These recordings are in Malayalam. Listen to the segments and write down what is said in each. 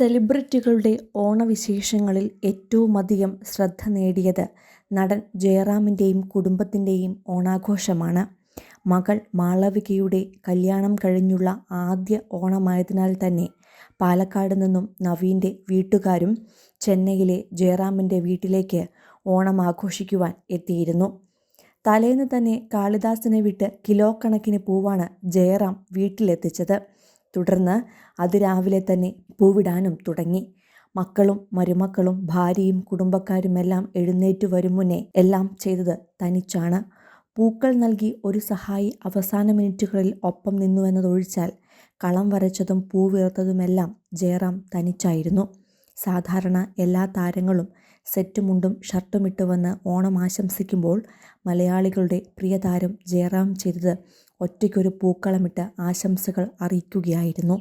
സെലിബ്രിറ്റികളുടെ ഓണവിശേഷങ്ങളിൽ ഏറ്റവുമധികം ശ്രദ്ധ നേടിയത് നടൻ ജയറാമിന്റെയും കുടുംബത്തിന്റെയും ഓണാഘോഷമാണ്. മകൾ മാളവികയുടെ കല്യാണം കഴിഞ്ഞുള്ള ആദ്യ ഓണമായതിനാൽ തന്നെ പാലക്കാട് നിന്നും നവീന്റെ വീട്ടുകാരും ചെന്നൈയിലെ ജയറാമിന്റെ വീട്ടിലേക്ക് ഓണം ആഘോഷിക്കുവാൻ എത്തിയിരുന്നു. തലേന്ന് തന്നെ കാളിദാസിനെ വിട്ട് കിലോ കണക്കിന് പൂവാണ് ജയറാം വീട്ടിലെത്തിച്ചത്. തുടർന്ന് അത് രാവിലെ തന്നെ പൂവിടാനും തുടങ്ങി. മക്കളും മരുമക്കളും ഭാര്യയും കുടുംബക്കാരുമെല്ലാം എഴുന്നേറ്റു വരും മുന്നേ എല്ലാം ചെയ്തത് തനിച്ചാണ്. പൂക്കൾ നൽകി ഒരു സഹായി അവസാന മിനിറ്റുകളിൽ ഒപ്പം നിന്നുവെന്നതൊഴിച്ചാൽ കളം വരച്ചതും പൂവിറുത്തതുമെല്ലാം ജയറാം തനിച്ചായിരുന്നു. സാധാരണ എല്ലാ താരങ്ങളും സെറ്റ് മുണ്ടും ഷർട്ടുമിട്ട് വന്ന് ഓണം ആശംസിക്കുമ്പോൾ മലയാളികളുടെ പ്രിയതാരം ജയറാം ചെയ്തത് ഒറ്റയ്ക്കൊരു പൂക്കളമിട്ട് ആശംസകൾ അറിയിക്കുകയായിരുന്നു.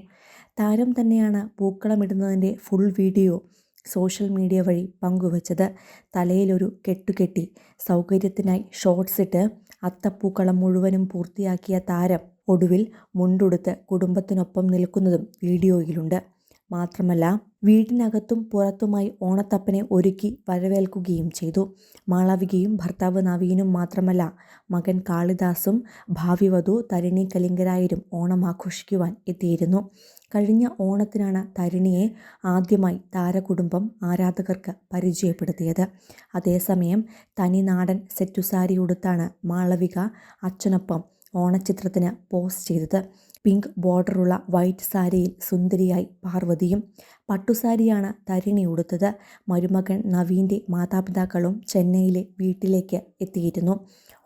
താരം തന്നെയാണ് പൂക്കളമിടുന്നതിന്റെ ഫുൾ വീഡിയോ സോഷ്യൽ മീഡിയ വഴി പങ്കുവച്ചത്. തലയിലൊരു കെട്ടുകെട്ടി സൗകര്യത്തിനായി ഷോർട്സ് ഷോർട്ട്സിട്ട് അത്തപ്പൂക്കളം മുഴുവനും പൂർത്തിയാക്കിയ താരം ഒടുവിൽ മുണ്ടുടുത്ത് കുടുംബത്തിനൊപ്പം നിൽക്കുന്നതും വീഡിയോയിലുണ്ട്. മാത്രമല്ല വീടിനകത്തും പുറത്തുമായി ഓണത്തപ്പനെ ഒരുക്കി വരവേൽക്കുകയും ചെയ്തു. മാളവികയും ഭർത്താവ് നവീനും മാത്രമല്ല മകൻ കാളിദാസും ഭാവിവധു തരിണി കലിംഗരായരും ഓണം ആഘോഷിക്കുവാൻ എത്തിയിരുന്നു. കഴിഞ്ഞ ഓണത്തിനാണ് തരിണിയെ ആദ്യമായി താരകുടുംബം ആരാധകർക്ക് പരിചയപ്പെടുത്തിയത്. അതേസമയം തനിനാടൻ സെറ്റുസാരി ഉടുത്താണ് മാളവിക അച്ഛനൊപ്പം ഓണച്ചിത്രത്തിന് പോസ് ചെയ്തത്. പിങ്ക് ബോർഡറുള്ള വൈറ്റ് സാരിയിൽ സുന്ദരിയായി പാർവതിയും. പട്ടുസാരിയാണ് തരിണി ഉടുത്തത്. മരുമകൻ നവീന്റെ മാതാപിതാക്കളും ചെന്നൈയിലെ വീട്ടിലേക്ക് എത്തിയിരുന്നു.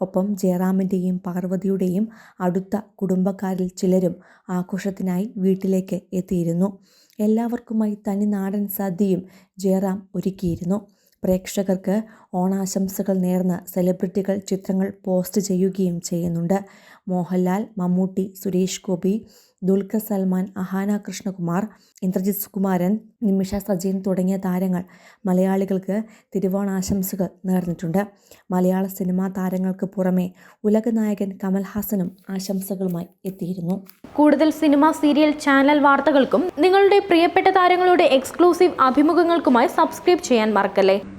ഒപ്പം ജയറാമിന്റെയും പാർവതിയുടെയും അടുത്ത കുടുംബക്കാരിൽ ചിലരും ആഘോഷത്തിനായി വീട്ടിലേക്ക് എത്തിയിരുന്നു. എല്ലാവർക്കുമായി തനി നാടൻ സദ്യയും ജയറാം ഒരുക്കിയിരുന്നു. പ്രേക്ഷകർക്ക് ഓണാശംസകൾ നേർന്ന് സെലിബ്രിറ്റികൾ ചിത്രങ്ങൾ പോസ്റ്റ് ചെയ്യുകയും ചെയ്യുന്നുണ്ട്. മോഹൻലാൽ, മമ്മൂട്ടി, സുരേഷ് ഗോപി, ദുൽഖർ സൽമാൻ, അഹാന കൃഷ്ണകുമാർ, ഇന്ദ്രജിത് കുമാരൻ നിമിഷ സജീൻ തുടങ്ങിയ താരങ്ങൾ മലയാളികൾക്ക് തിരുവോണാശംസകൾ നേർന്നിട്ടുണ്ട്. മലയാള സിനിമാ താരങ്ങൾക്ക് പുറമെ ഉലക നായകൻ കമൽഹാസനും ആശംസകളുമായി എത്തിയിരുന്നു. കൂടുതൽ സിനിമ, സീരിയൽ, ചാനൽ വാർത്തകൾക്കും നിങ്ങളുടെ പ്രിയപ്പെട്ട താരങ്ങളുടെ എക്സ്ക്ലൂസീവ് അഭിമുഖങ്ങൾക്കുമായി സബ്സ്ക്രൈബ് ചെയ്യാൻ മറക്കല്ലേ